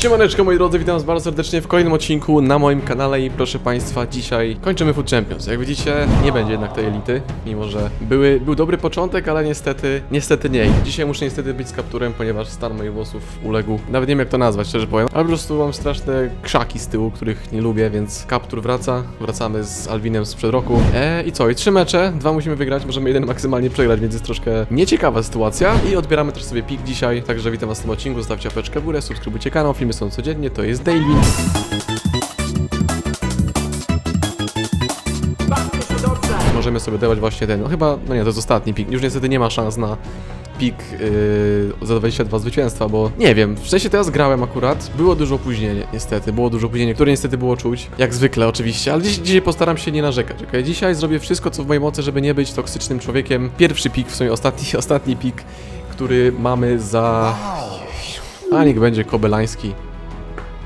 Siemaneczko moi drodzy, witam was bardzo serdecznie w kolejnym odcinku na moim kanale i proszę państwa, dzisiaj kończymy Food Champions. Jak widzicie, nie będzie jednak tej elity, mimo że były, był dobry początek, ale niestety, niestety nie. Dzisiaj muszę niestety być z kapturem, ponieważ stan moich włosów uległ, nawet nie wiem jak to nazwać, szczerze powiem, ale po prostu mam straszne krzaki z tyłu, których nie lubię, więc kaptur wraca, wracamy z Alwinem sprzed roku. E, I co, i trzy mecze, dwa musimy wygrać, możemy jeden maksymalnie przegrać, więc jest troszkę nieciekawa sytuacja i odbieramy też sobie pik dzisiaj, także witam was w tym odcinku, zostawcie apeczkę w górę, subskrybujcie kanał, filmy są codziennie, to jest daily. Możemy sobie dawać właśnie ten, no chyba, no nie, to jest ostatni pik, już niestety nie ma szans na pik yy, za 22 zwycięstwa, bo nie wiem, w sensie teraz grałem akurat, było dużo opóźnienie, niestety, było dużo opóźnienie, które niestety było czuć, jak zwykle oczywiście, ale dziś, dzisiaj postaram się nie narzekać, ok? Dzisiaj zrobię wszystko, co w mojej mocy, żeby nie być toksycznym człowiekiem. Pierwszy pik, w sumie ostatni, ostatni pik, który mamy za... A niech będzie Kobelański.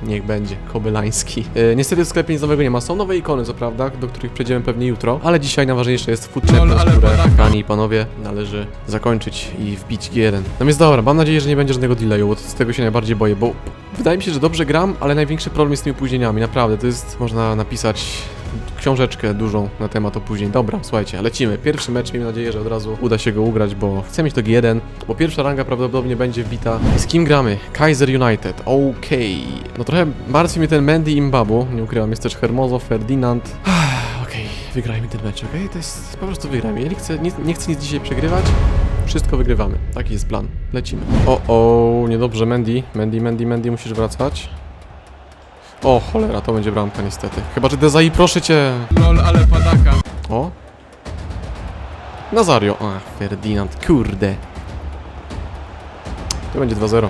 Niech będzie, Kobelański. E, niestety w sklepie nic nowego nie ma. Są nowe ikony, co prawda, do których przejdziemy pewnie jutro, ale dzisiaj najważniejsze jest Food Champions, które, panie i panowie, należy zakończyć i wbić G1. No więc dobra, mam nadzieję, że nie będzie żadnego delayu, bo z tego się najbardziej boję, bo wydaje mi się, że dobrze gram, ale największy problem jest z tymi opóźnieniami, naprawdę, to jest, można napisać książeczkę dużą na temat opóźnień. Dobra, słuchajcie, lecimy. Pierwszy mecz, miejmy nadzieję, że od razu uda się go ugrać, bo chcę mieć to G1, bo pierwsza ranga prawdopodobnie będzie wbita. Z kim gramy? Kaiser United, okej. No trochę martwi mnie ten Mendy i Mbabu, nie ukrywam, jest też Hermoso, Ferdinand. Okej, wygrajmy ten mecz, okej? To jest, po prostu wygrajmy. Ja nie chcę, nie, nie chcę nic dzisiaj przegrywać, wszystko wygrywamy. Taki jest plan. Lecimy. O, o, niedobrze, Mendy, Mendy, Mendy, Mendy, musisz wracać. O, cholera, to będzie bramka niestety. Chyba, że Dezai, proszę cię. Lol, ale padaka. O. Nazario. Ach, Ferdinand, kurde. To będzie 2-0.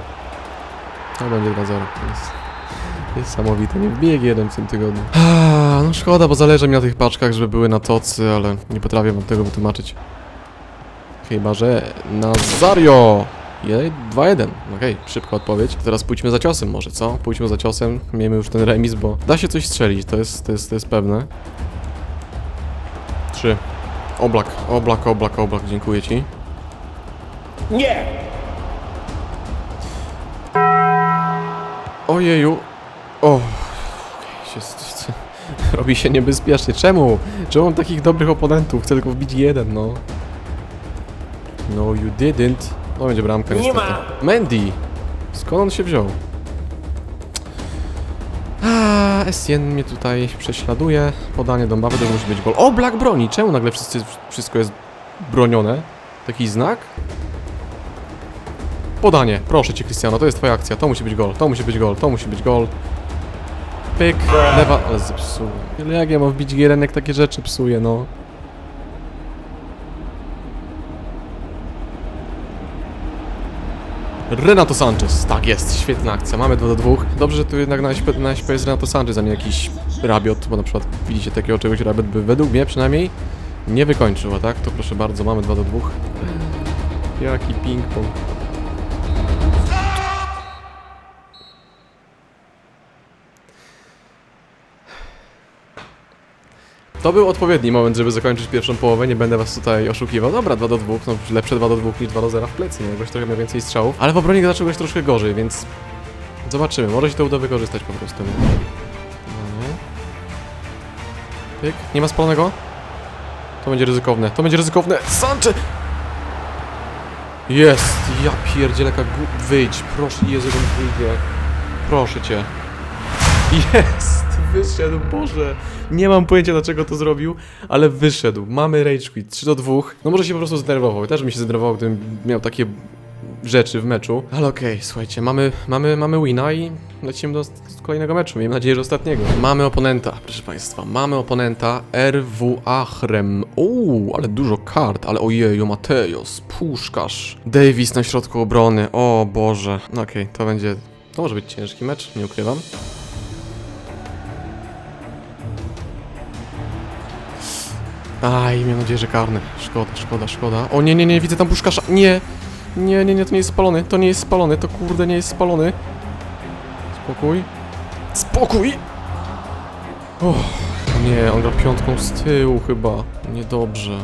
To będzie 2-0. Jest niesamowite. Nie wbiję jeden w tym tygodniu. Ah, no szkoda, bo zależy mi na tych paczkach, żeby były na tocy, ale nie potrafię wam tego wytłumaczyć. Chyba, że Nazario! Je- 2-1. Okej, szybka odpowiedź. Teraz pójdźmy za ciosem może, co? Pójdźmy za ciosem. Miejmy już ten remis, bo da się coś strzelić, to jest, to jest, to jest pewne. 3. Oblak, oblak, oblak, oblak, dziękuję ci. Nie! Ojeju. O. Robi się niebezpiecznie. Czemu? Czemu mam takich dobrych oponentów? Chcę tylko wbić jeden, no. No, you didn't. No będzie bramka Nie niestety. ma. Mandy! Skąd on się wziął? A, Essien mnie tutaj prześladuje. Podanie Mbappe, to musi być gol. O, Black broni! Czemu nagle wszyscy, wszystko jest bronione? Taki znak? Podanie, proszę cię Cristiano, to jest twoja akcja, to musi być gol, to musi być gol, to musi być gol. Pyk, lewa, zepsuł. Jak ja mam wbić Gieren, jak takie rzeczy psuje, no. Renato Sanchez, tak jest, świetna akcja, mamy 2 do 2. Dobrze, że tu jednak na SP, na SP jest Renato Sanchez, a nie jakiś Rabiot, bo na przykład widzicie takiego czegoś Rabiot by według mnie przynajmniej nie wykończył, a tak? To proszę bardzo, mamy 2 do 2. Jaki ping-pong. To był odpowiedni moment, żeby zakończyć pierwszą połowę, nie będę was tutaj oszukiwał. Dobra, 2 do 2, no lepsze 2 do 2 niż 2 do 0 w plecy, nie? Jakoś trochę miał więcej strzałów. Ale w obronie zaczął grać troszkę gorzej, więc zobaczymy, może się to uda wykorzystać po prostu. No nie. Pyk, nie ma spalonego? To będzie ryzykowne, to będzie ryzykowne. Sanchez! Jest! Ja pierdzielę, jaka Wyjdź, proszę, Jezu, wyjdzie. Proszę cię. Jest! Wyszedł, Boże! Nie mam pojęcia dlaczego to zrobił, ale wyszedł. Mamy Rage Quit 3 do 2. No może się po prostu zdenerwował. Też bym się zdenerwował, gdybym miał takie rzeczy w meczu. Ale okej, słuchajcie, mamy, mamy, mamy wina i lecimy do kolejnego meczu. Miejmy nadzieję, że ostatniego. Mamy oponenta, proszę państwa. Mamy oponenta RW Achrem. Uuu, ale dużo kart, ale ojeju, Matejos, Puszkarz, Davis na środku obrony. O Boże. No Okej, to będzie... To może być ciężki mecz, nie ukrywam. Aj, mam nadzieję, że karny. Szkoda, szkoda, szkoda. O nie, nie, nie, widzę tam puszkasza. Nie! Nie, nie, nie, to nie jest spalony. To nie jest spalony. To kurde nie jest spalony. Spokój. Spokój! O, nie, on gra piątką z tyłu chyba. Niedobrze.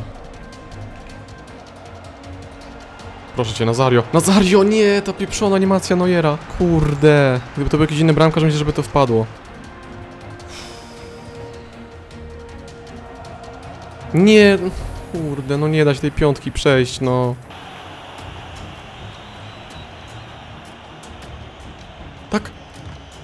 Proszę cię, Nazario. Nazario, nie! Ta pieprzona animacja Neuera. Kurde. Gdyby to był jakiś inny bramkarz, myślę, żeby to wpadło. Nie, kurde, no nie da się tej piątki przejść, no. Tak?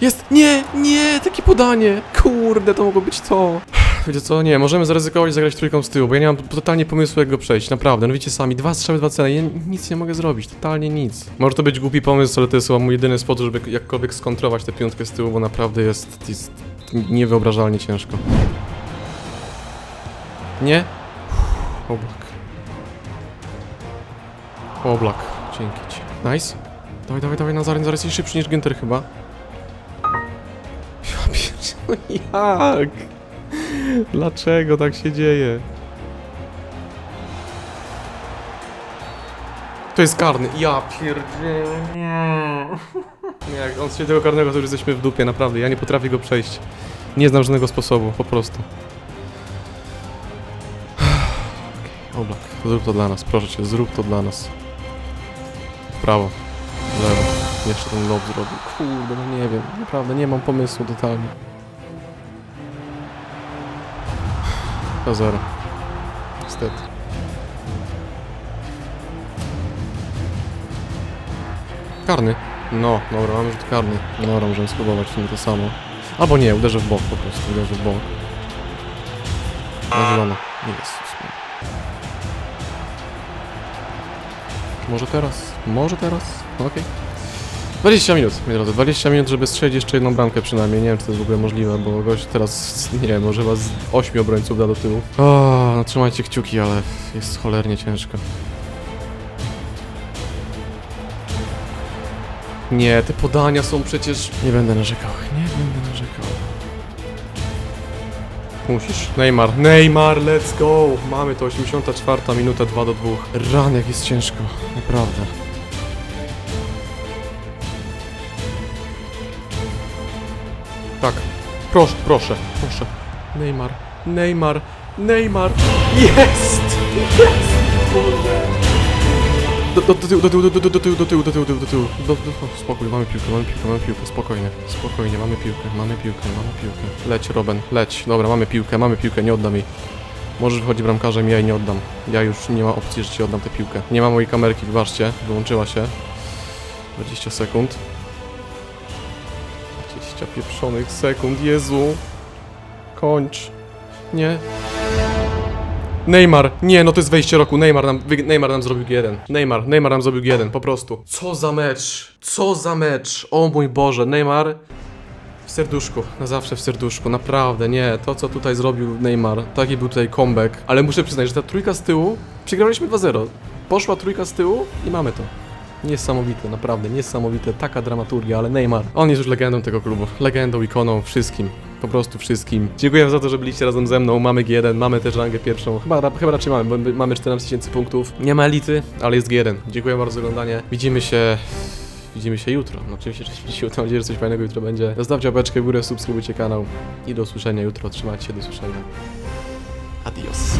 Jest! Nie, nie, takie podanie! Kurde, to mogło być to. Wiecie co, nie, możemy zaryzykować i zagrać trójką z tyłu, bo ja nie mam totalnie pomysłu jak go przejść, naprawdę, no widzicie sami, dwa strzały, dwa cele, ja nic nie mogę zrobić, totalnie nic. Może to być głupi pomysł, ale to jest chyba mój jedyny sposób, żeby jakkolwiek skontrować tę piątkę z tyłu, bo naprawdę jest, jest niewyobrażalnie ciężko. Nie? Oblak. Oblak, dzięki ci. Nice. Dawaj, dawaj, dawaj, Nazary, Nazary jesteś szybszy niż Ginter chyba. Ja jak? Dlaczego tak się dzieje? To jest karny. Ja pierdzielę. Jak on się tego karnego, to już jesteśmy w dupie, naprawdę. Ja nie potrafię go przejść. Nie znam żadnego sposobu, po prostu. Oblak, zrób to dla nas, proszę cię, zrób to dla nas. W Prawo, w lewo. Jeszcze ten lob zrobił. Kurde, no nie wiem, naprawdę nie mam pomysłu totalnie. To zero. Niestety. Karny. No, dobra, mamy rzut karny. No, dobra, możemy spróbować nie to samo. Albo nie, uderzę w bok po prostu, uderzę w bok. Na zielono. Jezus. Może teraz? Może teraz? No, Okej. 20 minut, moi drodzy, 20 minut, żeby strzelić jeszcze jedną bramkę przynajmniej. Nie wiem, czy to jest w ogóle możliwe, bo gość teraz, nie wiem, może was z 8 obrońców da do tyłu. O, no trzymajcie kciuki, ale jest cholernie ciężko. Nie, te podania są przecież... Nie będę narzekał, nie Musisz. Neymar, Neymar, let's go! Mamy to, 84 minuta, 2 do 2. Ran, jak jest ciężko, naprawdę. Tak. Proszę, proszę, proszę. Neymar, Neymar, Neymar. Jest! Jest! Do, do, tyłu, do tyłu, do, tyłu, do tyłu, do tyłu, do tyłu, do tyłu. Do, do, o, spokój, mamy piłkę, mamy piłkę, mamy piłkę, spokojnie, spokojnie, mamy piłkę, mamy piłkę, mamy piłkę. Leć, Roben, leć. Dobra, mamy piłkę, mamy piłkę, nie oddam jej. Możesz wychodzić bramkarzem, ja jej nie oddam. Ja już nie ma opcji, że ci oddam tę piłkę. Nie ma mojej kamerki, wybaczcie, wyłączyła się. 20 sekund. 20 pieprzonych sekund, Jezu. Kończ. Nie. Neymar, nie, no to jest wejście roku. Neymar nam, Neymar nam zrobił G1. Neymar, Neymar nam zrobił G1, po prostu. Co za mecz, co za mecz. O mój Boże, Neymar w serduszku, na zawsze w serduszku, naprawdę, nie. To, co tutaj zrobił Neymar, taki był tutaj comeback. Ale muszę przyznać, że ta trójka z tyłu, przegraliśmy 2-0. Poszła trójka z tyłu i mamy to. Niesamowite, naprawdę, niesamowite, taka dramaturgia, ale Neymar, on jest już legendą tego klubu, legendą, ikoną, wszystkim, po prostu wszystkim. Dziękuję za to, że byliście razem ze mną, mamy G1, mamy też rangę pierwszą, chyba, chyba raczej mamy, bo my- mamy 14 tysięcy punktów, nie ma elity, ale jest G1. Dziękuję bardzo za oglądanie, widzimy się... Widzimy się jutro. No oczywiście, że się jutro. Mam nadzieję, że coś fajnego jutro będzie. Zostawcie łapeczkę w górę, subskrybujcie kanał. I do usłyszenia jutro. Trzymajcie się, do usłyszenia. Adios.